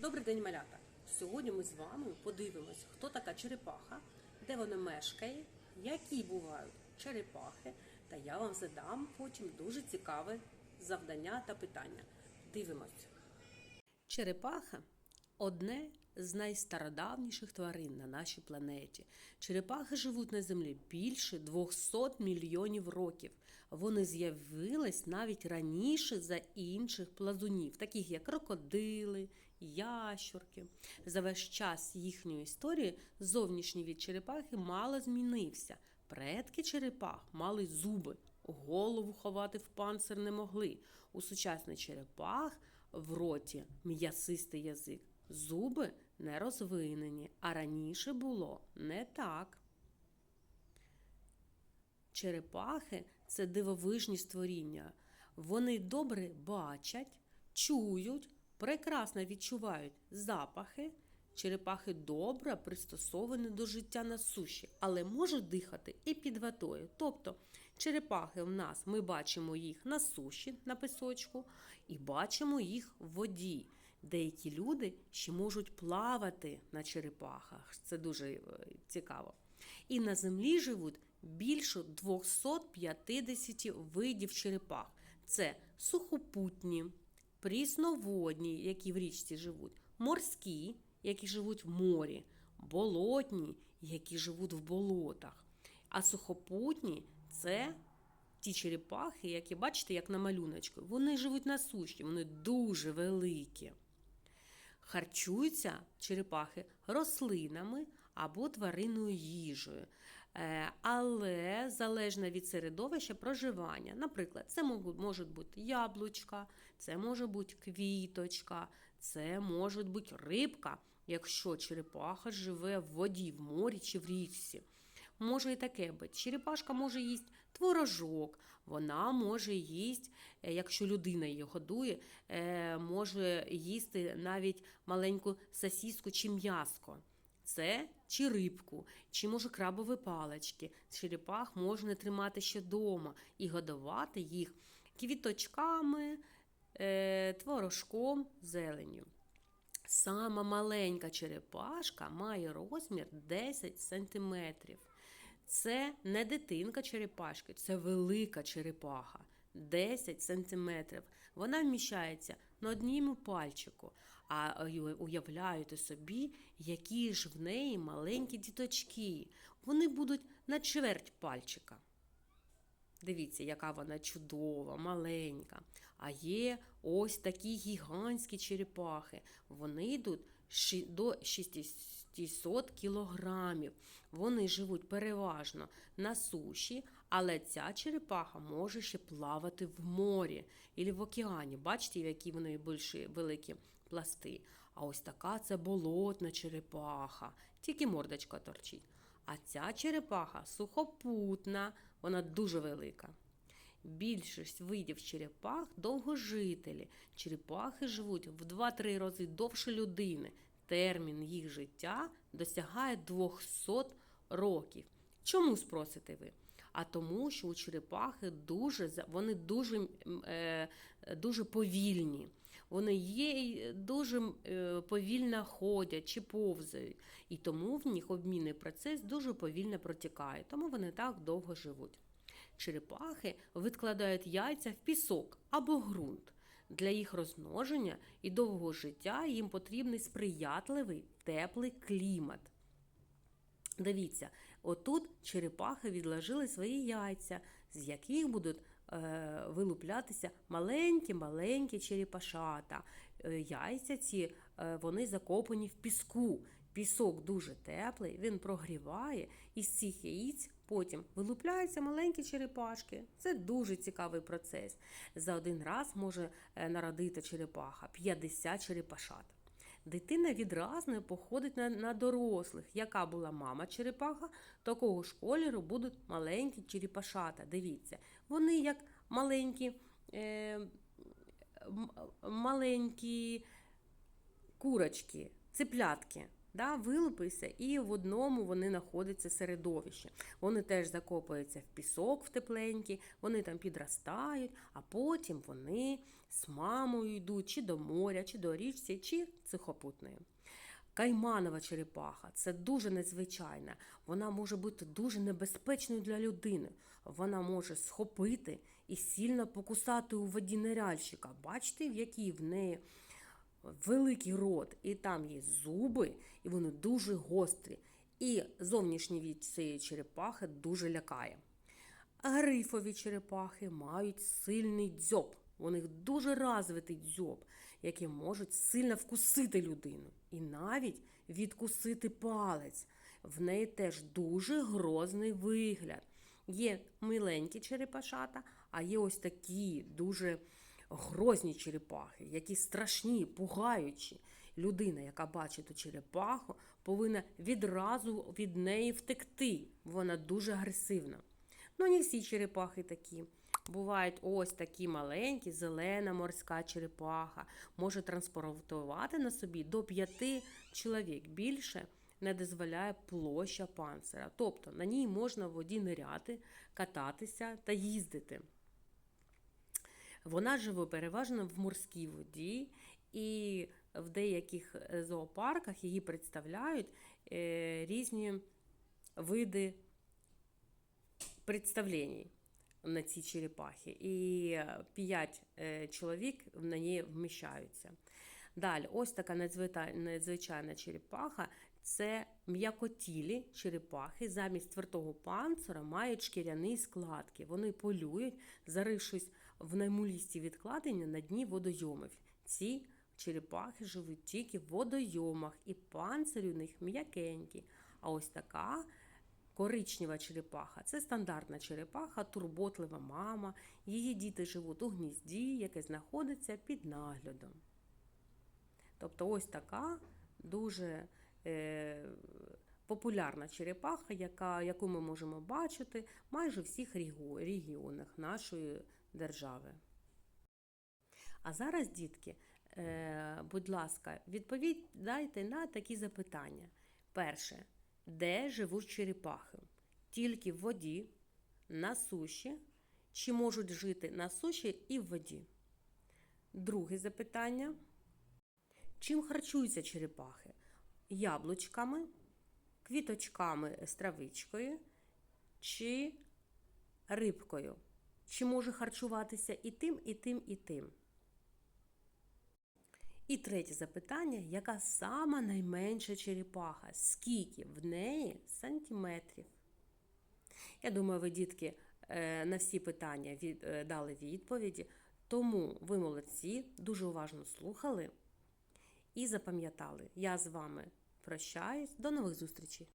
Добрий день, малята! Сьогодні ми з вами подивимось, хто така черепаха, де вона мешкає, які бувають черепахи, та я вам задам потім дуже цікаве завдання та питання. Дивимось. Черепаха одне з найстародавніших тварин на нашій планеті. Черепахи живуть на землі більше 200 мільйонів років. Вони з'явились навіть раніше за інших плазунів, таких як крокодили, ящурки. За весь час їхньої історії зовнішній від черепахи мало змінився. Предки черепах мали зуби, голову ховати в панцир не могли. У сучасних черепах в роті м'ясистий язик. Зуби не розвинені, а раніше було не так. Черепахи це дивовижні створіння. Вони добре бачать, чують, прекрасно відчувають запахи. Черепахи добре пристосовані до життя на суші, але можуть дихати і під водою. Тобто черепахи в нас ми бачимо їх на суші, на пісочку, і бачимо їх в воді. Деякі люди ще можуть плавати на черепахах. Це дуже е, цікаво. І на землі живуть більше 250 видів черепах. Це сухопутні, прісноводні, які в річці живуть, морські, які живуть в морі, болотні, які живуть в болотах. А сухопутні це ті черепахи, які бачите, як на малюночку, вони живуть на суші, вони дуже великі. Харчуються черепахи рослинами або тваринною їжею, Е, але залежно від середовища проживання. Наприклад, це можуть бути яблучка, це може бути квіточка, це може бути рибка, якщо черепаха живе в воді, в морі чи в річці. Може і таке бути. Черепашка може їсти творожок, вона може їсти, е, якщо людина її годує, е, може їсти навіть маленьку сосіску чи м'яско. Це чи рибку, чи може крабові палички. Черепах можна тримати ще вдома і годувати їх квіточками, е, творожком, зеленню. Сама маленька черепашка має розмір 10 сантиметрів. Це не дитинка черепашки, це велика черепаха. 10 сантиметрів. Вона вміщається на одному пальчику. А уявляєте собі, які ж в неї маленькі діточки. Вони будуть на чверть пальчика. Дивіться, яка вона чудова, маленька. А є ось такі гігантські черепахи. Вони йдуть до 600 кілограмів. Вони живуть переважно на суші, але ця черепаха може ще плавати в морі або в океані. Бачите, які вони більші, великі пласти. А ось така це болотна черепаха, тільки мордочка торчить. А ця черепаха сухопутна, вона дуже велика. Більшість видів черепах довгожителі. Черепахи живуть в 2-3 рази довше людини. Термін їх життя досягає 200 років. Чому спросите ви? А тому, що у черепахи дуже вони дуже, е, дуже повільні. Вони є дуже е, повільно ходять чи повзають. І тому в них обмінний процес дуже повільно протікає, тому вони так довго живуть. Черепахи відкладають яйця в пісок або ґрунт. Для їх розмноження і довгого життя їм потрібний сприятливий теплий клімат. Дивіться, отут черепахи відложили свої яйця, з яких будуть е, вилуплятися маленькі-маленькі черепашата. Е, яйця ці е, вони закопані в піску. Пісок дуже теплий, він прогріває, і з цих яїць потім вилупляються маленькі черепашки. Це дуже цікавий процес. За один раз може е, народити черепаха 50 черепашат. Дитина відразу походить на, на дорослих. Яка була мама черепаха, такого ж кольору будуть маленькі черепашата. Дивіться, вони як маленькі, е, маленькі курочки, циплятки. Да, вилупився, і в одному вони знаходяться середовище. Вони теж закопуються в пісок в тепленький, вони там підростають, а потім вони з мамою йдуть чи до моря, чи до річці, чи сухопутної. Кайманова черепаха це дуже незвичайна. Вона може бути дуже небезпечною для людини. Вона може схопити і сильно покусати у воді неряльщика. Бачите, в якій в неї великий рот, і там є зуби, і вони дуже гострі. І зовнішній від цієї черепахи дуже лякає. Грифові черепахи мають сильний дзьоб. У них дуже розвитий дзьоб, який можуть сильно вкусити людину і навіть відкусити палець. В неї теж дуже грозний вигляд. Є миленькі черепашата, а є ось такі дуже грозні черепахи, які страшні, пугаючі. Людина, яка бачить ту черепаху, повинна відразу від неї втекти. Вона дуже агресивна. Ну, не всі черепахи такі. Бувають ось такі маленькі, зелена морська черепаха. Може транспортувати на собі до п'яти чоловік. Більше не дозволяє площа панцира. Тобто на ній можна в воді ниряти, кататися та їздити. Вона живе переважно в морській воді, і в деяких е, зоопарках її представляють е, різні види представлень на ці черепахи. І п'ять е, чоловік на ній вміщаються. Далі, ось така надзвичайна черепаха. Це м'якотілі черепахи замість твердого панцира мають шкіряні складки. Вони полюють, зарившись в наймулісті відкладення на дні водойомів. Ці черепахи живуть тільки в водойомах, і панцир у них м'якенький. А ось така коричнева черепаха це стандартна черепаха, турботлива мама. Її діти живуть у гнізді, яке знаходиться під наглядом. Тобто ось така дуже е, популярна черепаха, яка, яку ми можемо бачити майже в всіх регіонах нашої держави. А зараз, дітки, е, будь ласка, відповідайте на такі запитання. Перше, де живуть черепахи? Тільки в воді, на суші, чи можуть жити на суші і в воді? Друге запитання. Чим харчуються черепахи? Яблучками, квіточками з травичкою чи рибкою? Чи може харчуватися і тим, і тим, і тим? І третє запитання: яка сама найменша черепаха? Скільки в неї сантиметрів? Я думаю, ви, дітки, е, на всі питання е, дали відповіді. Тому ви молодці, дуже уважно слухали і запам'ятали. Я з вами прощаюсь. До нових зустрічей!